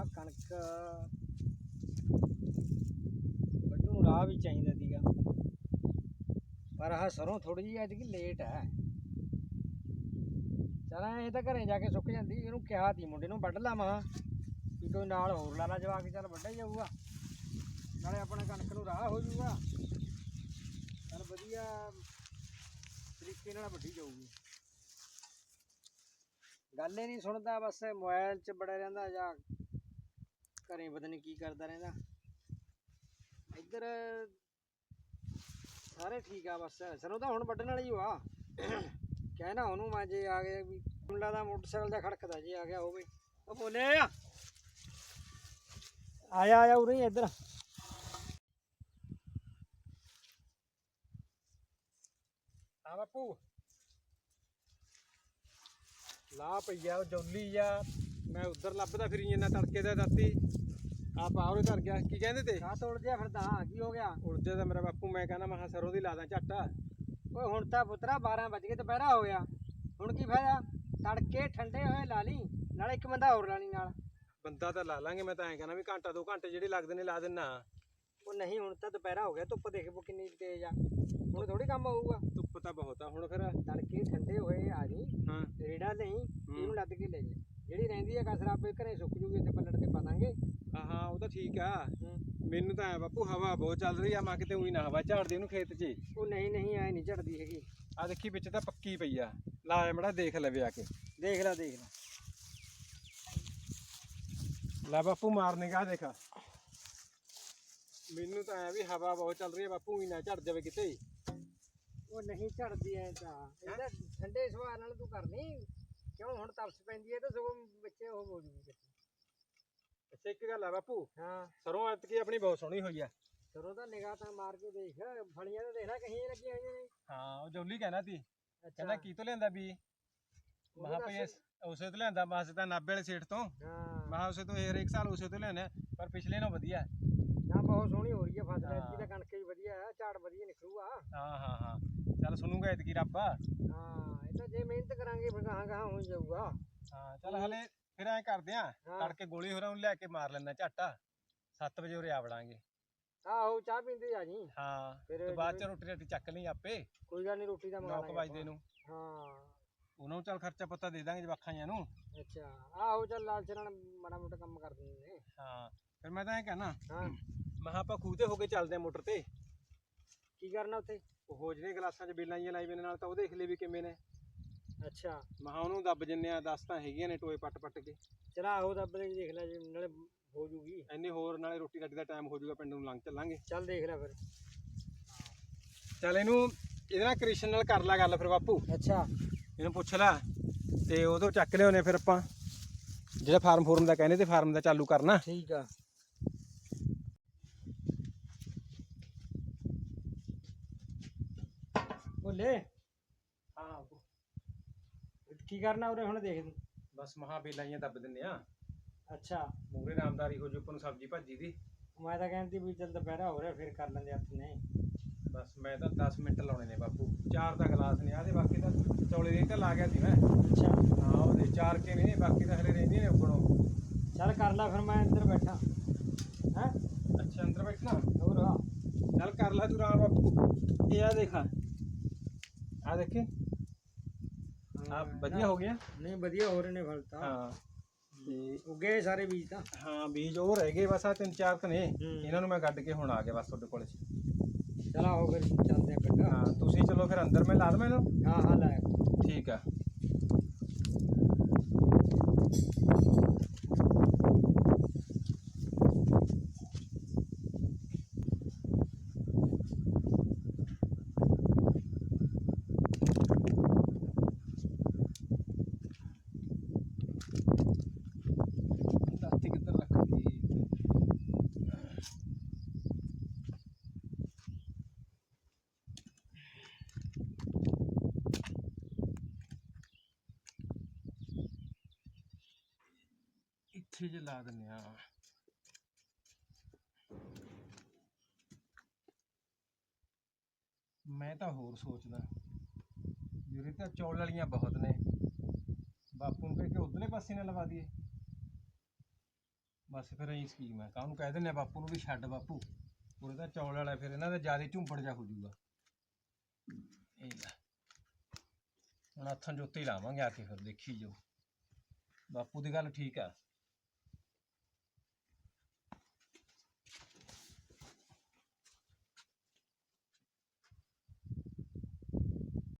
ਆ, ਕਣਕ ਵੱਢਣ ਨੂੰ ਰਾਹ ਵੀ ਚਾਹੀਦਾ ਸੀਗਾ। ਪਰ ਆਹ ਸਰੋਂ ਥੋੜੀ ਜਿਹੀ ਅੱਜ ਕੀ ਲੇਟ ਹੈ। ਚਲਾਂ ਇਹ ਤਾਂ ਘਰੇ ਜਾ ਕੇ ਸੁੱਕ ਜਾਂਦੀ, ਇਹਨੂੰ ਕਿਹਾ ਤੀ ਮੁੰਡੇ ਨੂੰ, ਵੱਢ ਲਾ ਮਾ। ਵੀ ਕੋਈ ਨਾਲ ਹੋਰ ਲਾ ਲਾ ਜਵਾ ਕੇ ਚੱਲ ਵੱਢਿਆ ਜਾਊਗਾ। ਨਾਲੇ ਆਪਣੇ ਕਣਕ ਨੂੰ ਰਾਹ ਹੋ ਜਾਊਗਾ ਚੱਲ ਵਧੀਆ ਤਰੀਕੇ ਨਾਲ ਵੱਢੀ ਜਾਊਗੀ। ਗੱਲ ਹੀ ਨਹੀਂ ਸੁਣਦਾ, ਬਸ ਮੋਬਾਈਲ 'ਚ ਬੜਾ ਰਹਿੰਦਾ ਜਾਂ ਘਰੇ ਪਤਾ ਨਹੀਂ ਕੀ ਕਰਦਾ ਰਹਿੰਦਾ। ਇੱਧਰ ਸਾਰੇ ਠੀਕ ਆ ਬਸ। ਸਰੋਂ ਤਾਂ ਹੁਣ ਵੱਢਣ ਵਾਲੀ ਆ ਕਹਿਣਾ ਉਹਨੂੰ ਮੈਂ ਜੇ ਆ ਗਿਆ ਵੀ ਮੁੰਡਾ ਦਾ ਮੋਟਰਸਾਈਕਲ ਦਾ ਖੜਕਦਾ ਜੇ ਆ ਗਿਆ ਹੋਵੇ ਉਹ ਬੋਲੇ ਆ। ਆਇਆ ਆਇਆ ਉਰੇ ਇੱਧਰ। ਆ ਬਾਪੂ। ਲਾ ਪਈਆ ਜੌਲੀ ਆ। ਮੈਂ ਉਧਰ ਲੱਭਦਾ ਫਿਰੀ ਜਾਂਦਾ ਤੜਕੇ ਦਾ ਰਾਤੀ ਆ ਪਾਵਰੇ ਧਰ ਗਿਆ। ਕੀ ਕਹਿੰਦੇ ਤੇ? ਕਾ ਤੋੜ ਦਿਆ ਫਿਰਦਾ ਹਾਂ ਕੀ ਹੋ ਗਿਆ? ਉਰਜੇ ਦਾ ਮੇਰਾ ਬਾਪੂ ਮੈਂ ਕਹਿੰਦਾ ਮੈਂ ਕਿਹਾ ਸਰੋਂ ਦੀ ਲਾ ਦਾਂ ਝੱਟ। ਓਏ ਹੁਣ ਤਾਂ ਪੁੱਤਰਾ 12 ਵਜ ਗਏ ਦੁਪਹਿਰਾ ਹੋ ਗਿਆ। ਹੁਣ ਕੀ ਫਾਇਦਾ? ਤੜਕੇ ਠੰਡੇ ਹੋਏ ਲਾ ਲਈ ਨਾਲੇ ਇੱਕ ਬੰਦਾ ਹੋਰ ਲਾ ਲਈ ਨਾਲ। ਬੰਦਾ ਤਾਂ ਲਾ ਲਾਂਗੇ ਮੈਂ ਤਾਂ ਐਂ ਕਹਿੰਦਾ ਵੀ ਘੰਟਾ ਦੋ ਘੰਟੇ ਜਿਹੜੇ ਲੱਗਦੇ ਨੇ ਲਾ ਦੇਣਾ ਉਹ ਨਹੀਂ ਹੁਣ ਤਾਂ ਦੁਪਹਿਰਾ ਹੋ ਗਿਆ ਧੁੱਪ ਦੇਖ ਬੋ ਕਿੰਨੀ ਤੇਜ਼ ਆ। ਹੁਣ ਥੋੜੀ ਕੰਮ ਹੋਊਗਾ। ਧੁੱਪ ਤਾਂ ਬਹੁਤ ਆ ਹੁਣ ਫਿਰ ਤੜਕੇ ਠੰਡੇ ਹੋਏ ਆ ਜੀ। ਹਾਂ। ਰੇੜਾ ਨਹੀਂ ਇਹਨੂੰ ਲੱਦ ਕੇ ਲੈ ਜਾ ਜਿਹੜੀ ਰਹਿੰਦੀ ਆ ਕਸਰ ਆਪੇ ਘਰੇ ਸੁੱਕ ਜੂਗੀ ਇੱਥੇ ਪੱਲੜ ਤੇ ਪਾ ਦਾਂਗੇ। ਹਾਂ ਹਾਂ ਉਹ ਤਾਂ ਠੀਕ ਆ। ਹੂੰ। ਮੈਨੂੰ ਤਾਂ ਐ ਬਾਪੂ ਹਵਾ ਬਹੁਤ ਚੱਲ ਰਹੀ ਆ ਮੈਂ ਕਿਤੇ ਉਹੀ ਨਾ ਹਵਾ ਝਾੜਦੀ ਉਹਨੂੰ ਖੇਤ 'ਚ। ਉਹ ਨਹੀਂ ਨਹੀਂ ਐ ਨਹੀਂ ਝੜਦੀ ਹੈਗੀ। ਆ ਦੇਖੀ ਵਿੱਚ ਤਾਂ ਪੱਕੀ ਪਈ ਆ। ਲਾ ਮੜਾ ਦੇਖ ਲਵੇ ਆ ਕੇ। ਦੇਖ ਲੈ ਦੇਖ ਲੈ। ਲੈ ਬਾਪੂ ਮਾਰ ਨਿਗਾਹ ਦੇਖ। ਮੈਨੂੰ ਤਾਂ ਐ ਵੀ ਹਵਾ ਬਹੁਤ ਚੱਲ ਰਹੀ ਆ ਬਾਪੂ ਉਹੀ ਨਾ ਝੜ ਜਾਵੇ ਕਿਤੇ। ਉਹ ਨਹੀਂ ਝੜਦੀ ਐ ਤਾਂ। ਇਹਦਾ ਠੰਡੇ ਸੁਭਾਅ ਨਾਲ ਤੂੰ ਕਰਨੀ। ਕਿਉਂ? ਹੁਣ ਤਪਸ ਪੈਂਦੀ ਐ ਤਾਂ ਸਗੋਂ ਬੱਚੇ ਉਹ ਹੋ ਜੂਗੀ ਅੱਛਾ ਇੱਕ ਗੱਲ ਆ ਬਾਪੂ। ਹਾਂ। ਸਰੋਂ ਐਤਕੀ ਆਪਣੀ ਬਹੁਤ ਸੋਹਣੀ ਹੋਈ ਆ। ਸਰੋਂ ਤਾਂ ਨਿਗਾਹ ਤਾਂ ਮਾਰ ਕੇ ਦੇਖ ਫਲੀਆਂ ਤਾਂ ਦੇਖ ਲੈ ਕਹੀਂ ਲੱਗੀਆਂ ਹੋਈਆਂ ਨੇ। ਹਾਂ ਉਹ ਜੌਲੀ ਕਹਿਣਾ ਤੀ ਕਹਿੰਦਾ ਕੀ ਤੋਂ ਲਿਆਂਦਾ ਵੀ ਮਹਾ ਇਸ- ਉਸੇ ਤੋਂ ਲਿਆਂਦਾ ਮਾਸ ਤਾਂ ਨਾਬੇ ਵਾਲੇ ਸੇਠ ਤੋਂ। ਹਾਂ। ਮਹਾ ਉਸੇ ਤੋਂ ਇਹ ਹਰੇਕ ਸਾਲ ਉਸੇ ਤੋਂ ਲਿਆਉਂਦੇ ਪਰ ਪਿਛਲੇ ਨਾਲੋਂ ਵਧੀਆ। ਨਾ ਬਹੁਤ ਸੋਹਣੀ ਹੋ ਰਹੀ ਐ ਫਸਲ ਐਤਕੀ ਹਾਂ। ਤਾਂ ਕਣਕ ਵੀ ਵਧੀਆ ਹੈ ਝਾੜ ਵਧੀਆ ਨਿਕਲੂਗਾ। ਹਾਂ ਹਾਂ ਹਾਂ। ਚੱਲ ਸੁਣੂਗਾ ਇਤਕੀ ਰੱਬ। ਹਾਂ। ਤਾਂ ਜੇ ਮਿਹਨਤ ਕਰਾਂਗੇ ਫਿਰ ਗਾਹਾਂ ਗਾਹਾਂ ਹੋ ਜਾਊਗਾ। ਹਾਂ ਚੱਲ ਹਲੇ ਫਿਰ ਐਂ ਕਰਦੇ ਆ ਹਾਂ। ਤੜਕੇ ਗੋਲੀ ਹੋਰਾਂ ਨੂੰ ਲਿਆ ਕੇ ਮਾਰ ਲੈਣਾ ਝਾਟਾ 7 ਵਜੇ ਉਰੇ ਆ ਵੜਾਂਗੇ ਆਹੋ ਚਾਹ ਪੀਂਦੇ ਆ ਜੀ। ਹਾਂ ਫਿਰ ਤੇ ਬਾਅਦ ਚ ਰੋਟੀ ਰਾਟੀ ਚੱਕ ਲਈ ਆਪੇ। ਕੋਈ ਗੱਲ ਨਹੀਂ ਰੋਟੀ ਦਾ ਮੰਗਾ 9 ਲਾਂਗੇ ਵਜੇ ਆਪਾਂ। ਨੂੰ। ਹਾਂ। ਉਹਨਾਂ ਨੂੰ ਚੱਲ ਖਰਚਾ ਪੱਤਾ ਦੇ ਦਾਂਗੇ ਜਵਾਖਾਂ ਜਿਹਾਂ ਨੂੰ। ਅੱਛਾ ਆਹੋ ਚੱਲ ਲਾਲਚ ਨਾਲ ਮਾੜਾ ਮੋਟਾ ਕੰਮ ਕਰ ਦਿੰਦੇ ਨੇ। ਹਾਂ ਫਿਰ ਮੈਂ ਤਾਂ ਐਂ ਕਹਿਣਾ ਹਾਂ। ਮਹਾ ਆਪਾਂ ਹੋ ਕੇ ਚੱਲਦੇ ਆ ਮੋਟਰ ਤੇ। ਕੀ ਕਰਨਾ ਉੱਥੇ? ਉਹ ਜਿਹੜੀਆਂ ਗਲਾਸਾਂ 'ਚ ਬੇਲਾਂ ਜਿਹੀਆਂ ਲਾਈ ਵੇ ਨਾਲ ਤਾਂ ਉਹ ਦੇਖ ਲਈ ਵੀ ਕਿਵੇਂ ਨੇ। ਅੱਛਾ। ਮਹਾ ਉਹਨੂੰ ਦੱਬ ਜੰਨੇ ਆ 10 ਤਾਂ ਹੈਗੀਆਂ ਨੇ ਟੋਏ ਪੱਟ ਪੱਟ ਕੇ। ਚਲਾ ਆਹੋ ਦੱਬ ਦੇ ਦੇਖ ਲੈ ਜੇ ਨਾਲੇ ਹੋ ਜੂਗੀ। ਐਨੇ ਹੋਰ ਨਾਲੇ ਰੋਟੀ ਰਾਟੀ ਦਾ ਟਾਈਮ ਹੋ ਜਾਊਗਾ ਪਿੰਡ ਨੂੰ ਲੰਘ ਚੱਲਾਂਗੇ। ਚੱਲ ਦੇਖ ਲੈ ਫਿਰ। ਚੱਲ ਇਹਨੂੰ ਇਹਦੇ ਨਾਲ ਕ੍ਰਿਸ਼ਨ ਨਾਲ ਕਰ ਲਾ ਗੱਲ ਫਿਰ ਬਾਪੂ। ਅੱਛਾ। ਇਹਨੂੰ ਪੁੱਛ ਲੈ ਤੇ ਉਦੋਂ ਚੱਕ ਲਿਆਉਨੇ ਫਿਰ ਆਪਾਂ। ਜਿਹੜਾ ਫਾਰਮ ਫੋਰਮ ਦਾ ਕਹਿੰਦੇ ਤੇ ਫਾਰਮ ਦਾ ਚਾਲੂ ਕਰਨਾ। ਠੀਕ ਆ। ਬੋਲੇ। ਹਾਂ ਕੀ ਕਰਨਾ ਉਰੇ ਹੁਣ ਦੇਖ ਤੂੰ? ਬਸ ਮਹਾ ਬੇਲਾਈਆਂ ਦੱਬ ਦਿੰਨੇ ਆ ਅੱਛਾ। ਮੂਰੇ ਨਾਮਦਾਰੀ ਹੋ ਜੂ ਆਪਾਂ ਨੂੰ ਸਬਜ਼ੀ ਭਾਜੀ ਦੀ। ਮੈਂ ਤਾਂ ਕਹਿੰਦੀ ਵੀ ਚੱਲ ਦੁਪਹਿਰਾ ਹੋ ਰਿਹਾ ਫਿਰ ਕਰ ਲੈਂਦੇ ਹੱਥ ਨੇ ਬਸ ਮੈਂ ਤਾਂ 10 ਮਿੰਟ ਲਾਉਣੇ ਨੇ ਬਾਪੂ। ਚਾਰ ਦਾ ਗਲਾਸ ਨੇ ਆਦੇ ਬਾਕੀ ਤਾਂ ਚੌਲੇ ਦੀ ਤਾਂ ਲਾ ਗਿਆ ਸੀ ਮੈਂ। ਅੱਛਾ। ਹਾਂ ਉਹਦੇ ਚਾਰ ਕੇ ਨੇ ਬਾਕੀ ਤਾਂ ਹਲੇ ਰਹਿੰਦੀਆਂ ਨੇ ਉੱਪਰੋਂ। ਚੱਲ ਕਰ ਲੈ ਫਿਰ ਮੈਂ ਅੰਦਰ ਬੈਠਾ। ਹੈ? ਅੱਛਾ ਅੰਦਰ ਬੈਠਣਾ? ਹੋਰ ਆ ਚੱਲ ਕਰ ਲੈ ਤੂੰ ਰਾਮ ਬਾਪੂ। ਇਹ ਆ ਦੇਖਾ। ਆ ਦੇਖੀ। ਵਧੀਆ ਹੋ ਗਿਆ? ਨਹੀਂ ਵਧੀਆ ਹੋ ਰਹੇ ਨੇ ਫਲ ਤਾਂ। ਹਾਂ। ਤੇ ਉੱਗੇ ਸਾਰੇ ਬੀਜ ਤਾਂ। ਹਾਂ ਬੀਜ ਉਹ ਰਹਿ ਗਏ ਬਸ ਆ ਤਿੰਨ ਚਾਰ ਕੁ ਨੇ। ਹੂੰ। ਇਹਨਾਂ ਨੂੰ ਮੈਂ ਕੱਢ ਕੇ ਹੁਣ ਆ ਗਿਆ ਬਸ ਤੁਹਾਡੇ ਕੋਲੇ। ਚਲ ਆਓ ਫਿਰ ਚੱਲਦੇ ਆ ਪਿੰਡ ਹਾਂ ਤੁਸੀਂ ਚਲੋ ਫਿਰ ਅੰਦਰ ਮੈਂ ਲਾ ਦਵਾਂ ਇਹਨੂੰ? ਹਾਂ ਹਾਂ ਲੈ ਠੀਕ ਆ। ਇੱਥੇ ਜੇ ਲਾ ਦਿੰਨੇ ਆ ਮੈਂ ਤਾਂ ਹੋਰ ਸੋਚਦਾ, ਵੀਰੇ ਤਾਂ ਚੌਲ ਵਾਲੀਆਂ ਬਹੁਤ ਨੇ। ਬਾਪੂ ਨੂੰ ਕਹਿ ਕੇ ਉਧਰਲੇ ਪਾਸੇ ਨਾ ਲਵਾ ਦਈਏ। ਬਸ ਫਿਰ ਐਂ ਸਕੀਮ ਹੈ ਕਾਹਨੂੰ ਕਹਿ ਦਿੰਦੇ ਬਾਪੂ ਨੂੰ ਵੀ ਛੱਡ ਬਾਪੂ। ਉਹਦੇ ਤਾਂ ਚੌਲ ਵਾਲਾ ਫਿਰ ਇਹਨਾਂ ਦਾ ਜ਼ਿਆਦਾ ਝੁੰਪੜ ਜਾ ਹੋ ਜਾਊਗਾ। ਇਹ ਲੈ ਹੁਣ ਹੱਥਾਂ ਜੋਤੇ ਲਾਵਾਂਗੇ ਆ ਕੇ ਫਿਰ ਦੇਖੀ ਜਾਓ। ਬਾਪੂ ਦੀ ਗੱਲ ਠੀਕ ਆ।